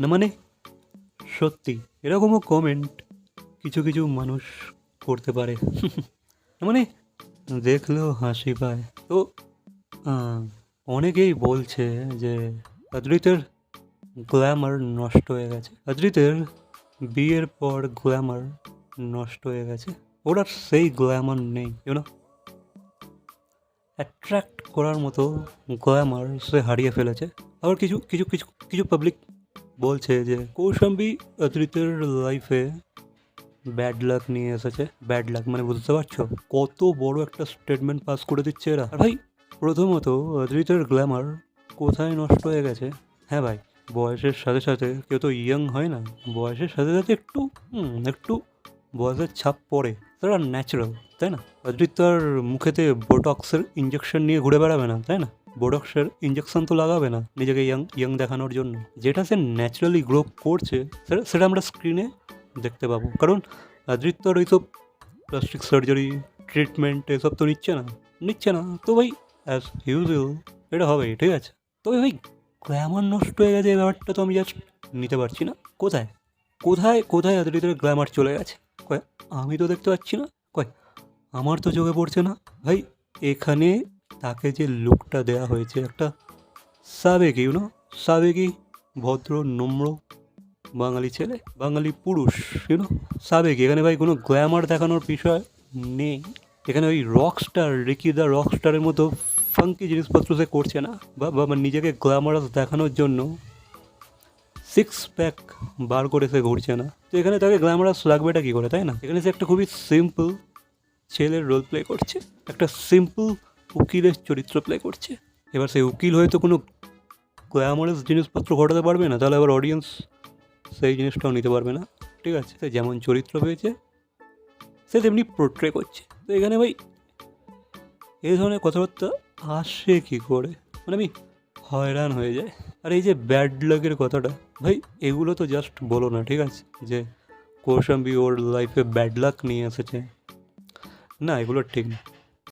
না মানে? সত্যি, এরকমও কমেন্ট কিছু কিছু মানুষ করতে পারে। মানে? দেখলেও হাসি পায়। তো অনেকেই বলছে যে অদ্রিতের গ্ল্যামার নষ্ট হয়ে গেছে। অদ্রিতের বিয়ের পর গ্ল্যামার নষ্ট হয়ে গেছে। ওর সেই গ্ল্যামার নেই ইউনো অ্যাট্রাক্ট করার মতো গ্ল্যামার সে হারিয়ে ফেলেছে। আবার কিছু কিছু কিছু কিছু পাবলিক বলছে যে, কৌশাম্বী অদ্রিতের লাইফে ব্যাড লাক নিয়ে এসেছে। ব্যাড লাক মানে বুঝতে পারছ? কত বড় একটা স্টেটমেন্ট পাস করে দিচ্ছে এরা। ভাই, প্রথমত অদ্রিতের গ্ল্যামার কোথায় নষ্ট হয়ে গেছে? হ্যাঁ ভাই, বয়সের সাথে সাথে কেউ তো ইয়ং হয় না। বয়সের সাথে সাথে একটু একটু বয়সের ছাপ পড়ে। তারা ন্যাচারাল তাই না? অদ্রিত তো আর মুখেতে বোটক্সের ইঞ্জেকশন নিয়ে ঘুরে বেড়াবে না, তাই না? বোটক্সের ইঞ্জেকশন তো লাগাবে না নিজেকে ইয়াং ইয়াং দেখানোর জন্য। যেটা সে ন্যাচারালি গ্রো করছে, সেটা আমরা স্ক্রিনে দেখতে পাবো। কারণ তো আর ওইসব প্লাস্টিক সার্জারি ট্রিটমেন্ট এসব তো নিচ্ছে না। নিচ্ছে না। তো ভাই অ্যাজ ইউজুয়াল এটা হবে, ঠিক আছে। তবে ভাই গ্ল্যামার নষ্ট হয়ে গেছে এই ব্যাপারটা তো আমি জাস্ট নিতে পারছি না। কোথায়? কোথায় কোথায় অদ্রিতের গ্ল্যামার চলে গেছে? কয়, আমি তো দেখতে পাচ্ছি না। কয়, আমার তো চোখে পড়ছে না। ভাই, এখানে তাকে যে লুকটা দেওয়া হয়েছে, একটা সাবেকি ইউনো সাবেকি, ভদ্র, নম্র বাঙালি ছেলে, বাঙালি পুরুষ ইউনো সাবেকি। এখানে ভাই কোনো গ্ল্যামার দেখানোর বিষয় নেই। এখানে ওই rock star Ricky the rock স্টারের মতো ফাঙ্কি জিনিসপত্র সে করছে না। বা নিজেকে গ্ল্যামারাস দেখানোর জন্য সিক্স প্যাক বার করে সে ঘুরছে না। তো এখানে তাকে গ্ল্যামারাস লাগবেটা কী করে, তাই না? এখানে সে একটা খুবই সিম্পল ছেলের রোল প্লে করছে। একটা সিম্পল উকিলের চরিত্র প্লে করছে। এবার সেই উকিল হয়তো কোনো গ্ল্যামারাস জিনিসপত্র ঘটাতে পারবে না, তাহলে আবার অডিয়েন্স সেই জিনিসটাও নিতে পারবে না। ঠিক আছে, সে যেমন চরিত্র পেয়েছে, সে তেমনি পোর্ট্রে করছে। তো এখানে ভাই, এই ধরনের কথাবার্তা আসে কী করে? মানে আমি হয়রান হয়ে যায় আর এই যে ব্যাড লাকের কথাটা, ভাই, এগুলো তো জাস্ট বলো না, ঠিক আছে? যে কৌশাম্বি ওর লাইফে ব্যাড লাক নিয়ে এসেছে। না, এগুলো ঠিক না।